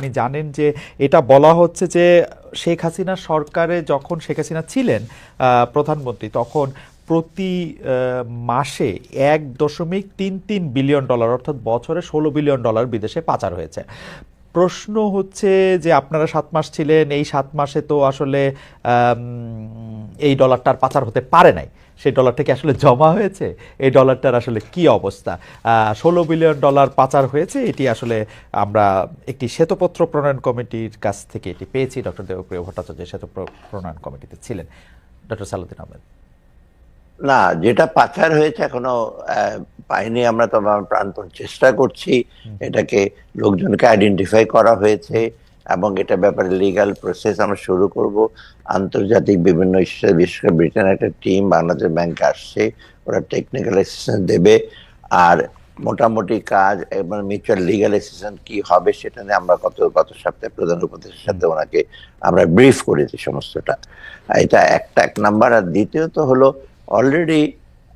আপনি জানেন যে এটা বলা হচ্ছে যে শেখ হাসিনা সরকারে যখন শেখ হাসিনা ছিলেন প্রধানমন্ত্রী, তখন প্রতি মাসে এক দশমিক তিন তিন বিলিয়ন ডলার, অর্থাৎ বছরে ষোলো বিলিয়ন ডলার বিদেশে পাচার হয়েছে। প্রশ্ন হচ্ছে যে আপনারা সাত মাস ছিলেন, এই সাত মাসে তো আসলে এই ডলারটার পাচার হতে পারে নাই। সেই ডলারটা কি আসলে জমা হয়েছে। এই ডলারটার আসলে কি অবস্থা? ষোলো বিলিয়ন ডলার পাচার হয়েছে। এটি আসলে আমরা একটি শ্বেতপত্র প্রণয়ন কমিটির কাছ থেকে এটি পেয়েছি। ডক্টর দেবপ্রিয় ভট্টাচার্য শ্বেত প্রণয়ন কমিটিতে ছিলেন। ডক্টর সালাউদ্দিন আহমেদ। না যেটা পাচার হয়েছে এখনও পাইনি। আমরা তো প্রাণপণ চেষ্টা করছি। এটাকে লোকজনকে আইডেন্টিফাই করা হয়েছে। এবং এটা ব্যাপারে লিগ্যাল প্রসেস আমরা শুরু করব। আন্তর্জাতিক বিভিন্ন বিশেষ করে ব্রিটেনের একটা টিম বাংলাদেশ ব্যাংকে আসছে, ওরা টেকনিক্যাল অ্যাসিস্ট্যান্স দেবে। আর মোটামুটি কাজ এবং মিউচুয়াল লিগ্যাল অ্যাসিস্ট্যান্স কি হবে সেটা নিয়ে আমরা গত গত সপ্তাহে প্রধান উপদেশের সাথে ওনাকে আমরা ব্রিফ করেছি সমস্তটা। এটা একটা, এক নাম্বার আর দ্বিতীয়ত হলো অলরেডি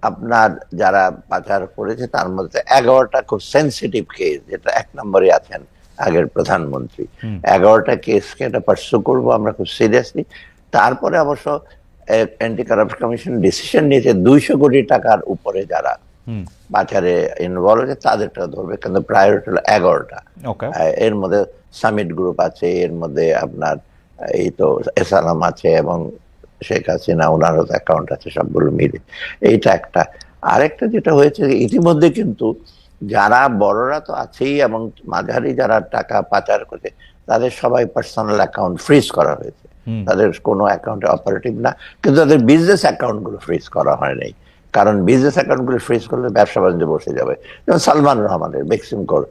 আপনার যারা পাচার করেছে, তার মধ্যে এগারোটা খুব সেন্সিটিভ কেস যেটা এক নম্বরে আছেন। আগের প্রধানমন্ত্রী। এগারোটা কেসকে এটা পার্সু করব আমরা খুব সিরিয়াসলি তারপরে অবশ্য অ্যান্টি কারাপশন কমিশন ডিসিশন নিয়েছে দুইশো কোটি টাকার উপরে যারা পাচারে ইনভলভ হয়েছে তাদেরটা ধরবে কিন্তু প্রায়োরিটি হলো এগারোটা। ওকে এর মধ্যে সামিট গ্রুপ আছে এর মধ্যে আপনার এই তো এসালাম আছে এবং শেখ হাসিনা ওনারও অ্যাকাউন্ট আছে সবগুলো মিলে এইটা একটা। আরেকটা যেটা হয়েছে ইতিমধ্যে কিন্তু যারা বড়রা তো আছেই এবং মাঝারি যারা টাকা পাচার করে তাদের সবাই পার্সোনাল অ্যাকাউন্ট ফ্রিজ করা হয়েছে। তাদের কোনো অ্যাকাউন্টে অপারেটিভ না কিন্তু তাদের বিজনেস অ্যাকাউন্টগুলো ফ্রিজ করা হয় নাই। কারণ বিজনেস অ্যাকাউন্টগুলো ফ্রিজ করলে ব্যবসা বাণিজ্য বসে যাবে। যেমন সালমান রহমানের বেক্সিমকোর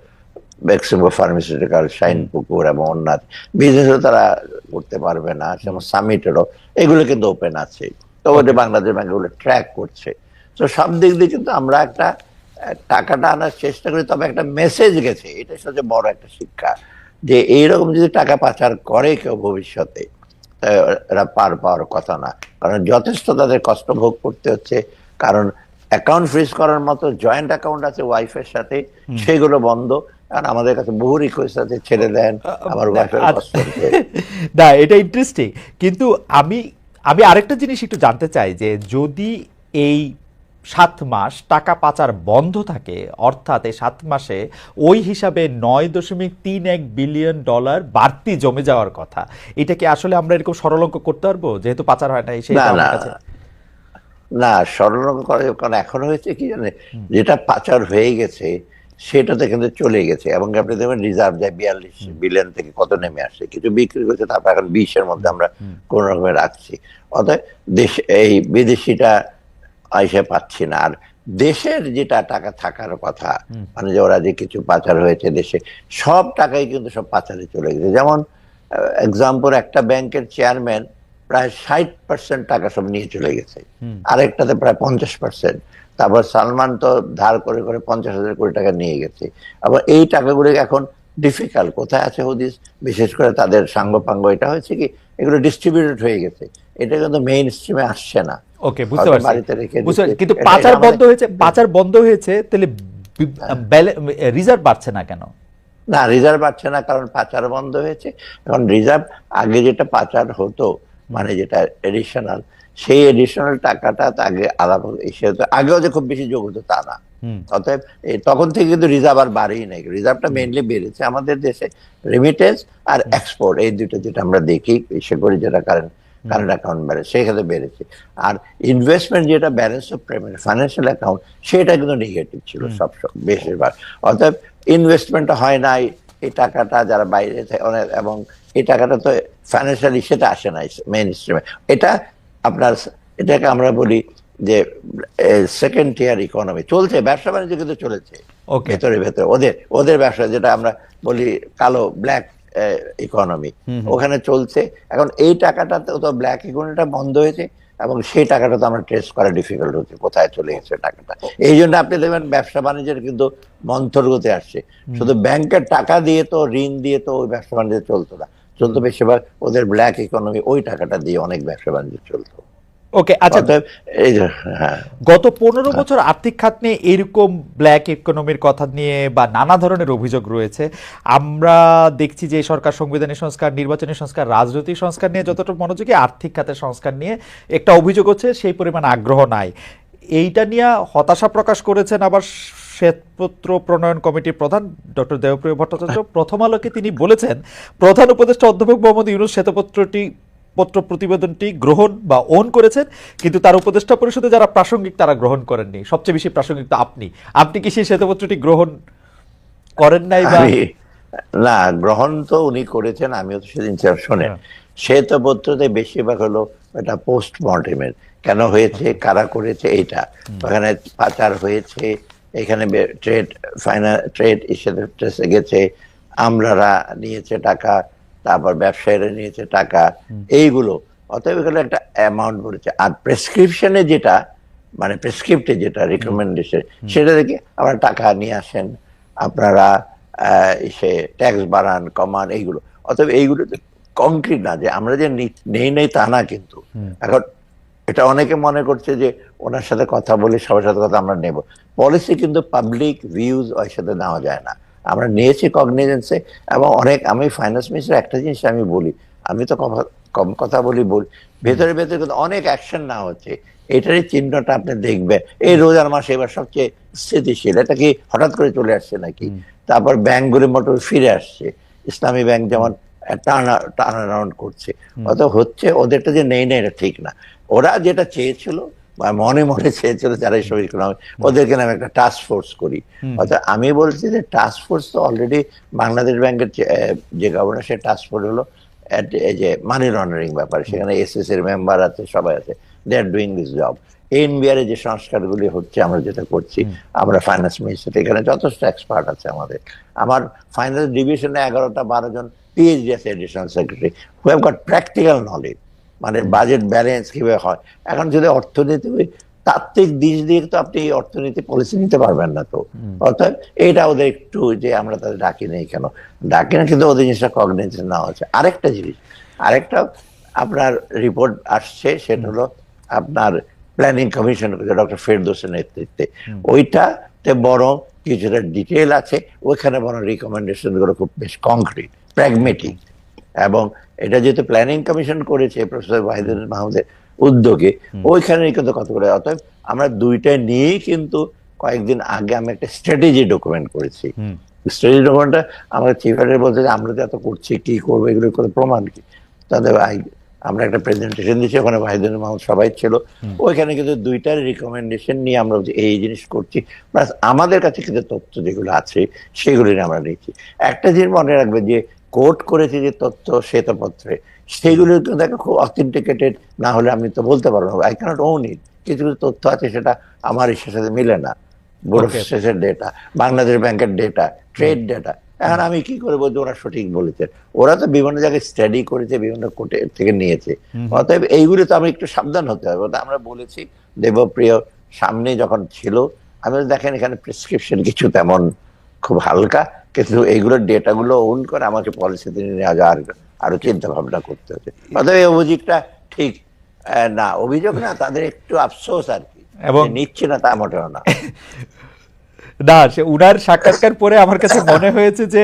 বেক্সিমকো ফার্মাসিউটিক্যাল শাইন পুকুর এবং অন্যান্য বিজনেসও তারা করতে পারবে না। যেমন সামিটেরও এগুলো কিন্তু ওপেন আছে। তো ওটা বাংলাদেশ ব্যাংক ওগুলো ট্র্যাক করছে। তো সব দিক দিয়ে কিন্তু আমরা একটা টাকাটা আনার চেষ্টা করি তবে একটা মেসেজ গেছে এটা সবচেয়ে বড় একটা শিক্ষা যে এইরকম যদি টাকা পাচার করে কেউ ভবিষ্যতে এরা পার পাওয়ার কথা না। কারণ যথেষ্ট তাদের কষ্ট ভোগ করতে হচ্ছে কারণ অ্যাকাউন্ট ফ্রিজ করার মতো জয়েন্ট অ্যাকাউন্ট আছে ওয়াইফের সাথে সেগুলো বন্ধ। কারণ আমাদের কাছে বহু রিকোয়েস্ট আছে ছেড়ে দেন আমার ওয়াইফের আচ্ছা। না এটা ইন্টারেস্টিং কিন্তু আমি আমি আরেকটা জিনিস একটু জানতে চাই যে যদি এই সাত মাস টাকা পাচার বন্ধ থাকে অর্থাৎ এই সাত মাসে ওই হিসাবে নয় দশমিক তিন এক বিলিয়ন ডলার বাড়তি জমে যাওয়ার কথা। এটা কি আসলে আমরা এরকম সরলঙ্ক করতে পারব? যেহেতু পাচার হয় না সেই না কাছে। করে কারণ এখন হয়েছে কি জানে? যেটা পাচার হয়ে গেছে সেটাতে কিন্তু চলে গেছে। এবং আপনি দেখবেন রিজার্ভ যায় বিয়াল্লিশ বিলিয়ন থেকে কত নেমে আসছে? কিছু বিক্রি করছে তারপর এখন বিশের মধ্যে আমরা কোন রকমে রাখছি। অতএব দেশ এই বিদেশিটা এসে পাচ্ছি না। আর দেশের যেটা টাকা থাকার কথা মানে যে ওরা যে কিছু পাচার হয়েছে দেশে সব টাকাই কিন্তু সব পাচারে চলে গেছে। যেমন এক্সাম্পল একটা ব্যাংকের চেয়ারম্যান প্রায় ষাট পার্সেন্ট টাকা সব নিয়ে চলে গেছে। আরেকটাতে প্রায় পঞ্চাশ পার্সেন্ট তারপর সালমান তো ধার করে করে পঞ্চাশ হাজার কোটি টাকা নিয়ে গেছে। আবার এই টাকাগুলো এখন ডিফিকাল্ট কোথায় আছে হদিস? বিশেষ করে তাদের সাঙ্গপাঙ্গ এটা হয়েছে কি? এগুলো ডিস্ট্রিবিউটেড হয়ে গেছে। এটা কিন্তু মেইন স্ট্রিমে আসছে না। ওকে বুঝতে পারছি। বুঝতে কিন্তু পাচার বন্ধ হয়েছে পাচার বন্ধ হয়েছে তাহলে রিজার্ভ বাড়ছে না কেন? না রিজার্ভ পাচ্ছে না কারণ পাচার বন্ধ হয়েছে। এখন রিজার্ভ আগে যেটা পাচার হতো মানে যেটা এডিশনাল সেই এডিশনাল টাকাটা আগে আলাদা এসে হতো আগেও যে খুব বেশি যোগ হতো তা না। অতএব তখন থেকে কিন্তু রিজার্ভ আর বাড়েই নাই। রিজার্ভটা মেইনলি বেড়েছে আমাদের দেশে রেমিটেন্স আর এক্সপোর্ট এই দুটো যেটা আমরা দেখি বিশেষ করে যেটা কারেন্ট কারেন্ট অ্যাকাউন্ট বেড়ে সেখানে বেড়েছে। আর ইনভেস্টমেন্ট যেটা balance of payment financial account সেটা কিন্তু নেগেটিভ ছিল সব বেশিরভাগ। অতএব ইনভেস্টমেন্টটা হয় নাই এই টাকাটা যারা বাইরে থেকে অনেক এবং এই টাকাটা তো ফাইন্যান্সিয়ালি সেটা আসে না মেইন স্ট্রিমে এটা আপনার এটাকে আমরা বলি যে সেকেন্ড টিয়ার ইকোনমি চলছে ব্যবসা বাণিজ্য কিন্তু চলেছে। ভেতরে ভেতরে। ওদের ওদের ব্যবসা যেটা আমরা বলি কালো ব্ল্যাক ইকোনমি ওখানে চলছে। এখন এই টাকাটা তো ব্ল্যাক ইকোনমিটা বন্ধ হয়েছে এবং সেই টাকাটা তো আমরা ট্রেস করা ডিফিকাল্ট হচ্ছে কোথায় চলে গেছে টাকাটা। এই জন্য আপনি দেখবেন ব্যবসা বাণিজ্যের কিন্তু মন্থরগতি আসছে। শুধু ব্যাংকের টাকা দিয়ে তো ঋণ দিয়ে তো ওই ব্যবসা বাণিজ্য চলতো না। চলতো বেশিরভাগ ওদের ব্ল্যাক ইকোনমি ওই টাকাটা দিয়ে অনেক ব্যবসা বাণিজ্য চলতো। ওকে আচ্ছা অতএব এই যে হ্যাঁ। গত পনেরো বছর আর্থিক খাত নিয়ে এরকম ব্ল্যাক ইকোনমির কথা নিয়ে বা নানা ধরনের অভিযোগ রয়েছে আমরা দেখছি যে সরকার সংবিধানের সংস্কার নির্বাচনী সংস্কার রাজনৈতিক সংস্কার নিয়ে যতটা মনোযোগী আর্থিক খাতের সংস্কার নিয়ে একটা অভিযোগ হচ্ছে সেই পরিমাণ আগ্রহ নাই। এইটা নিয়ে হতাশা প্রকাশ করেছেন আবার শ্বেতপত্র প্রণয়ন কমিটির প্রধান ডক্টর দেবপ্রিয় ভট্টাচার্য। প্রথম আলোকে তিনি বলেছেন প্রধান উপদেষ্টা অধ্যাপক মোহাম্মদ ইউনুস শ্বেতপত্রটি পত্র প্রতিবেদনটি গ্রহণ বা ওন করেছেন কিন্তু তার উপদেষ্টা পরিষদে যারা প্রাসঙ্গিক তারা গ্রহণ করেননি। সবচেয়ে বেশি প্রাসঙ্গিক তো আপনি। আপনি কি সেই শ্বেতপত্রটি গ্রহণ করেন নাই বা না গ্রহণ তো উনি করেছেন আমিও তো সেদিন শোনেন। হ্যাঁ। শ্বেতপত্রতে বেশিরভাগ হলো এটা পোস্ট মর্টেমের কেন হয়েছে কারা করেছে এইটা ওখানে পাচার হয়েছে এখানে ট্রেড ফাইনাল ট্রেড ইসে গেছে আমরারা নিয়েছে টাকা তারপর ব্যবসায়ীরা নিয়েছে টাকা এইগুলো। অতএব এগুলো একটা অ্যামাউন্ট বলেছে। আর প্রেসক্রিপশনে যেটা মানে প্রেসক্রিপ্টে যেটা রিকমেন্ডেশন সেটা দেখে আপনারা টাকা নিয়ে আসেন। আপনারা সে ট্যাক্স বাড়ান কমান এইগুলো। অতএব এইগুলো কংক্রিট না যে আমরা যে নেই নেই তা না কিন্তু। এখন এটা অনেকে মনে করছে যে ওনার সাথে কথা বলে সবার সাথে কথা আমরা নেব। পলিসি কিন্তু পাবলিক ভিউজ ওর সাথে নেওয়া যায় না। আমরা নিয়েছি কগনিজেন্সে এবং অনেক আমি ফাইন্যান্স মিনিস্টার একটা জিনিস আমি বলি আমি তো কম- কথা বলি বলি ভেতরে ভেতরে কিন্তু অনেক অ্যাকশন না হচ্ছে এটারই চিহ্নটা আপনি দেখবেন এই রোজার মাসে এবার সবচেয়ে স্থিতিশীল এটা কি হঠাৎ করে চলে আসছে নাকি? তারপর ব্যাংকগুলি মোটর ফিরে আসছে ইসলামী ব্যাংক যেমন টার্ন অ্যারাউন্ড করছে অত হচ্ছে ওদেরটা যে নেই না এটা ঠিক না ওরা যেটা চেয়েছিল বা মনে মনে চেয়েছিল যারা এই শরীর ওদেরকে নামে একটা টাস্ক ফোর্স করি। অর্থাৎ আমি বলছি যে টাস্ক ফোর্স তো অলরেডি বাংলাদেশ ব্যাংকের যে, গভর্নর সে টাস্ক ফোর্স হলো এই যে মানি লন্ডারিং ব্যাপারে সেখানে এসএস এর মেম্বার আছে সবাই আছে they are doing this job NBR যে সংস্কারগুলি হচ্ছে আমরা যেটা করছি আমরা ফাইন্যান্স মিনিস্টার এখানে যথেষ্ট এক্সপার্ট আছে আমাদের। আমার ফাইন্যান্স ডিভিশনে এগারোটা বারো জন পিএইচডি আছে additional secretary who have got practical knowledge মানে বাজেট ব্যালেন্স কীভাবে হয়? এখন যদি অর্থনীতি তাত্ত্বিক দিক দিয়ে তো আপনি এই অর্থনীতি পলিসি নিতে পারবেন না তো। অর্থাৎ এইটা ওদের একটু যে আমরা তাদের ডাকি নেই কেন? ডাকি না কিন্তু ওদের জিনিসটা কগনিজেন্স নেওয়া হচ্ছে। আরেকটা জিনিস আরেকটা আপনার রিপোর্ট আসছে সেটা হলো আপনার প্ল্যানিং কমিশন ডক্টর ফেরদোসের নেতৃত্বে। ওইটাতে বরং কিছুটা ডিটেল আছে ওইখানে বরং রিকমেন্ডেশনগুলো খুব বেশ কংক্রিট প্র্যাগমেটিক এবং এটা যেহেতু প্ল্যানিং কমিশন করেছে প্রফেসর ওয়াহিদুল মাহমুদের উদ্যোগে ওইখানে কিন্তু কত করে অতএব আমরা দুইটা নিয়েই কিন্তু কয়েকদিন আগে আমি একটা স্ট্র্যাটেজি ডকুমেন্ট করেছি। স্ট্র্যাটেজি ডকুমেন্টটা আমরা বলতে যে আমরা যে এত করছি কি করব এগুলো করে প্রমাণ কি? তাদের আমরা একটা প্রেজেন্টেশন দিয়েছি ওখানে ওয়াহিদুল মাহমুদ সবাই ছিল। ওইখানে কিন্তু দুইটার রিকমেন্ডেশন নিয়ে আমরা এই জিনিস করছি প্লাস আমাদের কাছে কিন্তু তথ্য যেগুলো আছে সেগুলি নিয়ে আমরা নিচ্ছি একটা জিনিস মনে রাখবে যে কোর্ট করেছে যে তথ্য শ্বেতপত্রে সেগুলো কিন্তু একটা খুব অথেন্টিকেটেড না হলে আমি তো বলতে পারব না। আই ক্যানট ওন ইট কিছু কিছু তথ্য আছে সেটা আমার ইসের সাথে মিলে না। বোর্ড অফ স্টেটের ডেটা বাংলাদেশ ব্যাংকের ডেটা ট্রেড ডেটা এখন আমি কি করে বলছি ওরা সঠিক বলেছে? ওরা তো বিভিন্ন জায়গায় স্টাডি করেছে বিভিন্ন কোর্টে থেকে নিয়েছে। অতএব এইগুলো তো আমি একটু সাবধান হতে হবে। আমরা বলেছি দেবপ্রিয় সামনে যখন ছিল আমি দেখেন এখানে প্রেসক্রিপশন কিছু তেমন খুব হালকা। কিন্তু এইগুলোর ডেটাগুলো ওন করে আমাকে পলিসিতে নিয়ে যাওয়ার আরও চিন্তা ভাবনা করতে হচ্ছে। অতএব এই অভিযোগটা ঠিক না অভিযোগ না তাদের একটু আফসোস আর কি। এবং- নিচ্ছে না তা মোটেও না। না সে উনার সাক্ষাৎকার পরে আমার কাছে মনে হয়েছে যে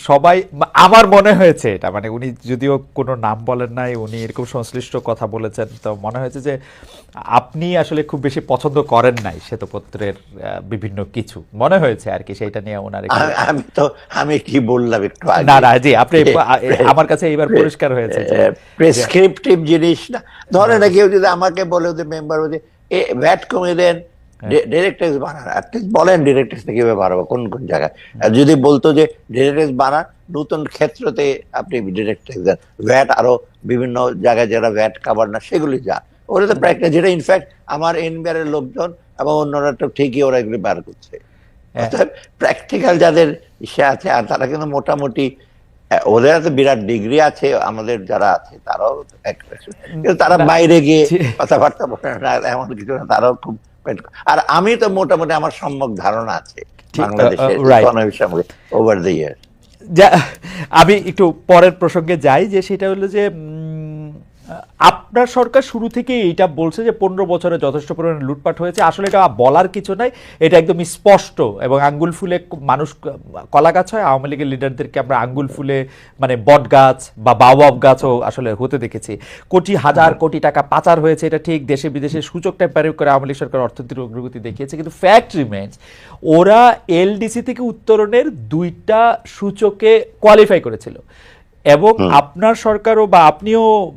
সবাই আমার মনে হয়েছে এটা। মানে উনি যদিও কোনো নাম বলেন নাই উনি এরকম সংশ্লিষ্ট কথা বলেছেন তো মনে হয়েছে যে আপনি আসলে খুব বেশি পছন্দ করেন নাই শ্বেতপত্রের বিভিন্ন কিছু। মনে হয়েছে আর কি সেইটা নিয়ে ওনার আমি- তো আমি কি বললাম একটু না না জি আপনি আমার কাছে এইবার পরিষ্কার হয়েছে প্রেসক্রিপটিভ জিনিস না। ধরে না কেউ যদি আমাকে বলে ওদের মেম্বার এ ভ্যাট কমে দেন ডিরেক্টরেস বানান। অ্যাটলিস্ট বলেন কীভাবে বাড়াবো কোন কোন জায়গায়। আর যদি বলতো যে ডিরেক্টরেস বানান নতুন ক্ষেত্রতে আপনি দেন। ভ্যাট আরও বিভিন্ন জায়গায় যারা ভ্যাট কাভার না সেগুলি যা ওরা তো প্র্যাকটিস যেটা ইনফ্যাক্ট আমার এনবিআর এর লোকজন এবং অন্যরা তো ঠিকই ওরা এগুলি বার করছে। হ্যাঁ। প্র্যাকটিক্যাল যাদের ইসে আছে আর তারা কিন্তু মোটামুটি হ্যাঁ, ওদের তো বিরাট ডিগ্রি আছে আমাদের যারা আছে তারাও তারা বাইরে গিয়ে কথাবার্তা বলে না এমন কিছু না। তারাও খুব আর আমি তো মোটামুটি আমার সম্যক ধারণা আছে ঠিক, বাংলাদেশের সঙ্গে ওভার দ্য ইয়ার যা আমি একটু পরের প্রসঙ্গে যাই যে সেটা হলো যে আপনার সরকার শুরু থেকে এটা বলছে যে পনেরো বছরে যথেষ্ট পরিমাণে লুটপাট হয়েছে। আসলে এটা বলার কিছু নাই। এটা একদম স্পষ্ট এবং আঙ্গুল ফুলে মানুষ কলা গাছ হয়, আওয়ামী লীগের লিডারদেরকে আমরা আঙ্গুল ফুলে মানে বট গাছ বা বাওয়াব গাছও আসলে হতে দেখেছি। কোটি হাজার কোটি টাকা পাচার হয়েছে, এটা ঠিক। দেশে বিদেশে সূচক টেম্পারেভ করে আওয়ামী লীগ সরকার অর্থনীতির অগ্রগতি দেখিয়েছে। কিন্তু ফ্যাক্ট রিমেন্স ওরা এলডিসি থেকে উত্তরণের দুইটা সূচকে কোয়ালিফাই করেছিল। এবং আপনার সরকারও বা আপনিও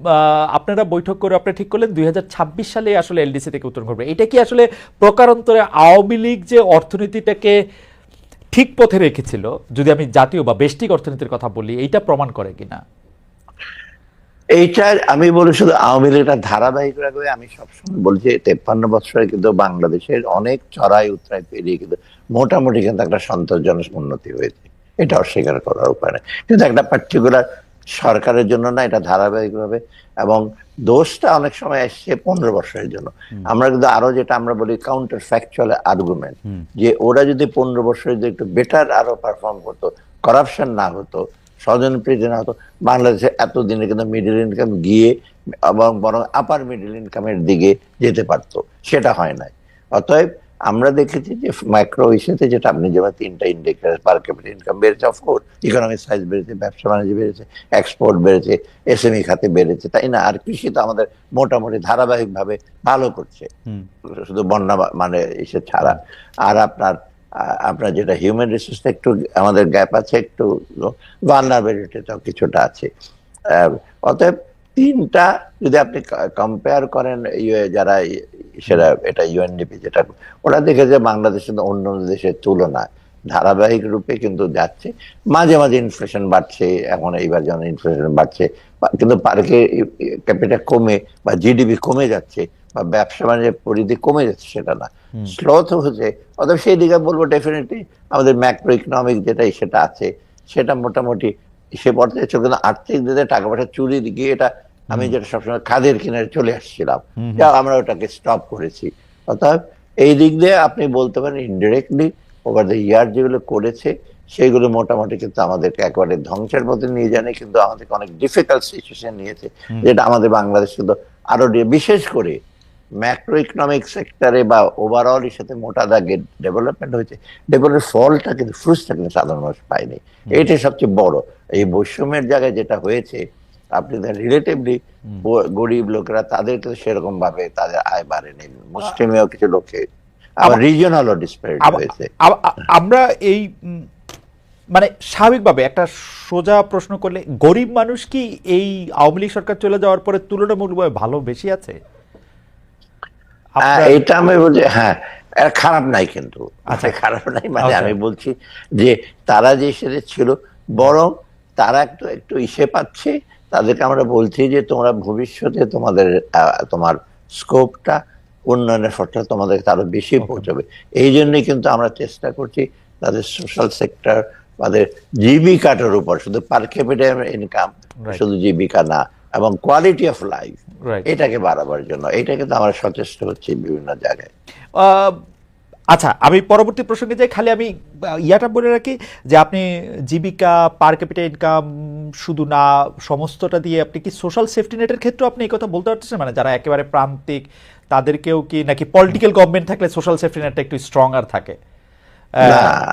আপনারা বৈঠক করে আপনারা ঠিক করলেন দুই হাজার ছাব্বিশ সালে আসলে এলডিসি থেকে উত্তরণ করবে এটা কি আসলে প্রকারান্তরে আওয়ামী লীগ যে অর্থনীতিটাকে ঠিক পথে রেখেছিল যদি আমি জাতীয় বা বেষ্টিক অর্থনীতির কথা বলি এইটা প্রমাণ করে কিনা? এইটার আমি বলি শুধু আওয়ামী লীগটা ধারাবাহিক রাখবে আমি সবসময় বলছি তেপ্পান্ন বছরে কিন্তু বাংলাদেশের অনেক চড়াই উত্তরায় পেরিয়ে কিন্তু মোটামুটি কিন্তু একটা সন্তোষজনক উন্নতি হয়েছে। এটা অস্বীকার করার উপায় নেই। কিন্তু একটা পার্টিকুলার সরকারের জন্য না এটা ধারাবাহিক ভাবে এবং দোষটা অনেক সময় আসছে পনেরো বছরের জন্য। আমরা কিন্তু আরও যেটা আমরা বলি কাউন্টার ফ্যাকচুয়াল আর্গুমেন্ট যে ওরা যদি পনেরো বছরে যদি একটু বেটার আরও পারফর্ম করতো করাপশন না হতো স্বজন প্রীতি না হতো বাংলাদেশে এতদিনে কিন্তু মিডল ইনকাম গিয়ে এবং বরং আপার মিডল ইনকামের দিকে যেতে পারতো সেটা হয় নাই। অতএব আমরা দেখেছি যে মাইক্রো ইস্যুতে যেটা আপনি যেমন তিনটা ইন্ডিকেটার পার ক্যাপিটাল ইনকাম বেড়েছে অফকোর্স ইকোনমিক সাইজ বেড়েছে ব্যবসা বাণিজ্য বেড়েছে এক্সপোর্ট বেড়েছে এসএমই খাতে বেড়েছে তাই না? আর কৃষি তো আমাদের মোটামুটি ধারাবাহিকভাবে ভালো করছে। শুধু বন্যা মানে এসে ছাড়া। আর আপনার আপনার যেটা হিউম্যান রিসোর্সটা একটু আমাদের গ্যাপ আছে একটু ভালনারেবিলিটিটাও কিছুটা আছে। অতএব তিনটা যদি আপনি কম্পেয়ার করেন ইয়ে যারা সেটা এটা ইউএনডিপি যেটা ওরা দেখে যে বাংলাদেশ অন্য দেশের তুলনায় ধারাবাহিক রূপে কিন্তু যাচ্ছে। মাঝে মাঝে ইনফ্লেশন বাড়ছে এখন এইবার যেমন ইনফ্লেশন বাড়ছে কিন্তু পার্কে ক্যাপিটাল কমে বা জিডিপি কমে যাচ্ছে বা ব্যবসা বাণিজ্যের পরিধি কমে যাচ্ছে সেটা না। স্লোথ হচ্ছে অতএব সেই দিকে বলব ডেফিনেটলি আমাদের ম্যাক্রো ইকোনমিক যেটাই সেটা আছে সেটা মোটামুটি সে পর্যায়ে চলে কিন্তু আর্থিক দিকে টাকা পয়সা চুরি গিয়ে এটা আমি যেটা সবসময় খাদের কিনারে চলে আসছিলাম যা আমরা ওটাকে স্টপ করেছি। অর্থাৎ এই দিক দিয়ে আপনি বলতে পারেন ইনডিরেক্টলি ওভার দ্য ইয়ার যেগুলো করেছে সেইগুলো মোটামুটি কিন্তু আমাদেরকে একেবারে ধ্বংসের মধ্যে নিয়ে যায়নি কিন্তু আমাদেরকে অনেক ডিফিকাল্ট সিচুয়েশন নিয়েছে যেটা আমাদের বাংলাদেশ কিন্তু আরও বিশেষ করে ম্যাক্রো ইকোনমিক সেক্টরে বা ওভারঅল এর সাথে মোটা দাগে ডেভেলপমেন্ট হয়েছে ডেভেলপের ফলটা কিন্তু ফ্রুটসটা কিন্তু সাধারণ মানুষ পায়নি। এইটাই সবচেয়ে বড়। এই বৈষম্যের জায়গায় যেটা হয়েছে আপনি রিলেটিভলি গরিব লোকেরা তাদের তো সেরকম ভাবে তাদের আয় বাড়েনি মুসলিমেও কিছু লোকে আবার রিজিয়নালও ডিসপ্যারিটি হয়েছে আমরা এই মানে স্বাভাবিকভাবে একটা সোজা প্রশ্ন করলে গরিব মানুষ কি এই আওয়ামী লীগ সরকার চলে যাওয়ার পরে তুলনামূলকভাবে ভালো বেশি আছে? এটা আমি বলছি হ্যাঁ খারাপ নাই কিন্তু। আচ্ছা। খারাপ নাই মানে। আমি বলছি যে তারা যে সেটা ছিল বরং তারা একটু একটু ইসে পাচ্ছে তাদেরকে আমরা বলছি যে তোমরা ভবিষ্যতে তোমাদের তোমার স্কোপটা উন্নয়নের ফলটা তোমাদের আরও বেশি পৌঁছবে। এই জন্যই কিন্তু আমরা চেষ্টা করছি তাদের সোশ্যাল সেক্টর তাদের জীবিকাটার উপর শুধু পার ক্যাপিটাল ইনকাম শুধু জীবিকা না এবং কোয়ালিটি অফ লাইফ এটাকে বাড়াবার জন্য। এটা কিন্তু আমরা সচেষ্ট হচ্ছি বিভিন্ন জায়গায়। আচ্ছা আমি পরবর্তী প্রসঙ্গে যাই খালি আমি ইয়াটা বলে রাখি যে আপনি জীবিকা পার ক্যাপিটাল ইনকাম শুধু না সমস্তটা দিয়ে আপনি কি সোশ্যাল সেফটি নেটের ক্ষেত্রে আপনি এই কথা বলতে পারতেছেন? মানে যারা একেবারে প্রান্তিক তাদেরকেও কি নাকি পলিটিক্যাল গভর্নমেন্ট থাকলে সোশ্যাল সেফটি নেটটা একটু স্ট্রং আর থাকে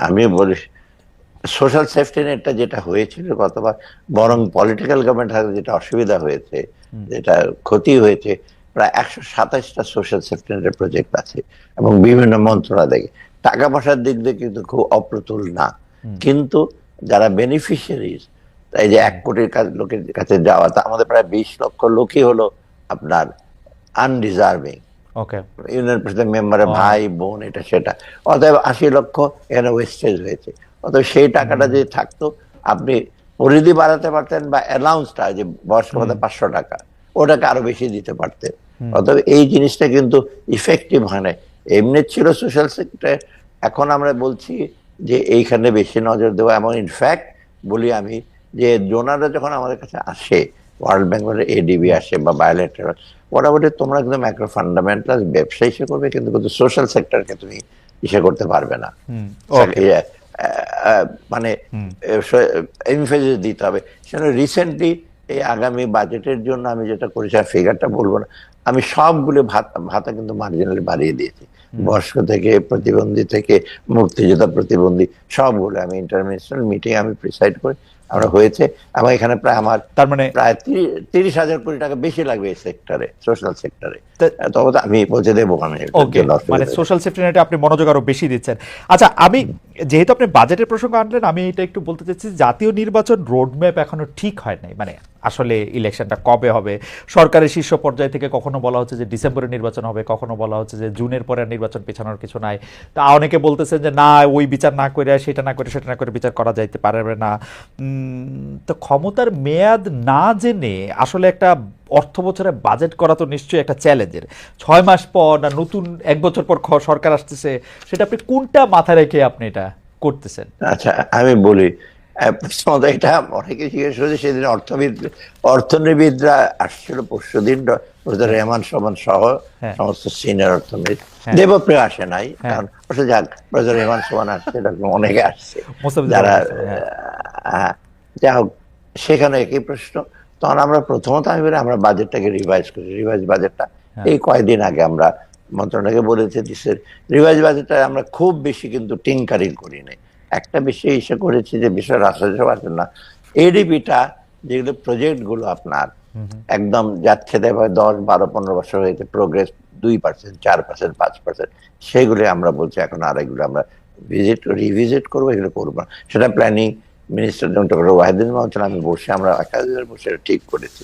আমি বলি সোশ্যাল সেফটি নেটটা যেটা হয়েছিল গতবার বরং পলিটিক্যাল গভর্নমেন্ট হাতে যেটা অসুবিধা হয়েছে যেটা ক্ষতি হয়েছে প্রায় একশো সাতাশটা সোশ্যাল সেফটি নেটের প্রজেক্ট আছে এবং বিভিন্ন মন্ত্রণালয় টাকা পয়সার দিক দিয়ে কিন্তু খুব অপ্রতুল না। কিন্তু যারা বেনিফিশিয়ারিজ এই যে এক কোটির লোকের কাছে যাওয়া তা আমাদের প্রায় বিশ লক্ষ লোকই হলো আপনার আনডিজার্ভিং ইউনিয়ন পরিষদের মেম্বারের ভাই বোন এটা সেটা। অতএব আশি লক্ষ এখানে ওয়েস্টেজ হয়েছে। অতএব সেই টাকাটা যদি থাকতো আপনি পরিধি বাড়াতে পারতেন বা অ্যালাউন্সটা যে বয়স্ক পাঁচশো টাকা। ওটাকে আরও বেশি দিতে পারতেন অতএব এই জিনিসটা কিন্তু ইফেক্টিভ হয় না এমনি ছিল সোশ্যাল সেক্টর এখন আমরা বলছি যে এইখানে বেশি নজর দেওয়া এবং ইনফ্যাক্ট বলি আমি যে ডোনাররা যখন আমাদের কাছে আসে ওয়ার্ল্ড ব্যাংকের এডিবি আসে বা বায়োলেটারাল বলে তোমরা কিন্তু ম্যাক্রো ফান্ডামেন্টাল ব্যবসা ইসে করবে কিন্তু কিন্তু সোশ্যাল সেক্টরকে তুমি ইসে করতে পারবে না। মানে এমফেসিস দিতে হবে। সেটা রিসেন্টলি এই আগামী বাজেটের জন্য আমি যেটা করেছি আর ফিগারটা বলব না আমি সবগুলো ভাতা ভাতা কিন্তু মার্জিনালি বাড়িয়ে দিয়েছি। বয়স্ক থেকে প্রতিবন্ধী থেকে মুক্তিযোদ্ধা প্রতিবন্ধী সবগুলো আমি ইন্টারন্যাশনাল মিটিং আমি প্রিসাইড করি আমরা হয়েছে। আমার এখানে প্রায় আমার তার মানে প্রায় তিরি- তিরিশ হাজার কোটি টাকা বেশি লাগবে এই সেক্টরে সোশ্যাল সেক্টরে তবে আমি পৌঁছে দেবো আমি ওকে মানে সোশ্যাল সেফটি নেটে আপনি মনোযোগ আরও বেশি দিচ্ছেন। আচ্ছা আমি যেহেতু আপনি বাজেটের প্রসঙ্গ আনলেন আমি এটা একটু বলতে চাচ্ছি জাতীয় নির্বাচন রোডম্যাপ এখনও ঠিক হয় নাই? মানে আসলে ইলেকশনটা কবে হবে? সরকারের শীর্ষ পর্যায় থেকে কখনো বলা হচ্ছে যে ডিসেম্বরে নির্বাচন হবে কখনো বলা হচ্ছে যে জুনের পরে নির্বাচন পেছানোর কিছু নাই। তা অনেকে বলতেছেন যে না ওই বিচার না করে সেটা না করে সেটা না করে বিচার করা যাইতে পারবে না। তো ক্ষমতার মেয়াদ না জেনে আসলে একটা অর্থ বছরে বাজেট করা তো নিশ্চয়ই একটা চ্যালেঞ্জের ছয় মাস পর না নতুন এক বছর পর সরকার আসতেছে সেটা আপনি কোনটা মাথায় রেখে আপনি এটা করতেছেন আচ্ছা আমি বলি এটা অনেকে জিজ্ঞেস করেছে সেদিন অর্থবিদ অর্থনীতিবিদরা আসছিল পরশু দিন রেহমান সমান সহ হ্যাঁ। সমস্ত সিনিয়র অর্থনীতি হ্যাঁ। দেবপ্রিয় আসে নাই হ্যাঁ। কারণ যাক প্রফেসর রেহমান সমান আসছে এরকম অনেকে আসছে যারা যাই হোক সেখানে একই প্রশ্ন তখন আমরা প্রথমত আমি বলি আমরা বাজেটটাকে রিভাইজ করি। রিভাইজ বাজেটটা হ্যাঁ। এই কয়েকদিন আগে আমরা মন্ত্রণালয়কে বলেছে দিশের রিভাইজ বাজেটটা আমরা খুব বেশি কিন্তু টিঙ্কারিং করি নাই। একটা বিষয় এসে করেছি যে বিষয় রাষ্ট্রসভা আছে না এডিপিটা যেগুলো প্রজেক্টগুলো আপনার একদম যাচ্ছে দেখবে দশ বারো পনেরো বছর হয়েছে প্রোগ্রেস দুই পার্সেন্ট চার পার্সেন্ট পাঁচ পার্সেন্ট সেগুলো আমরা বলছি এখন আর এগুলো আমরা ভিজিট রিভিজিট করব এগুলো করব না। সেটা planning minister doctor Wahidul Mohsin আমি বসে আমরা একাধিক বসে ঠিক করেছি।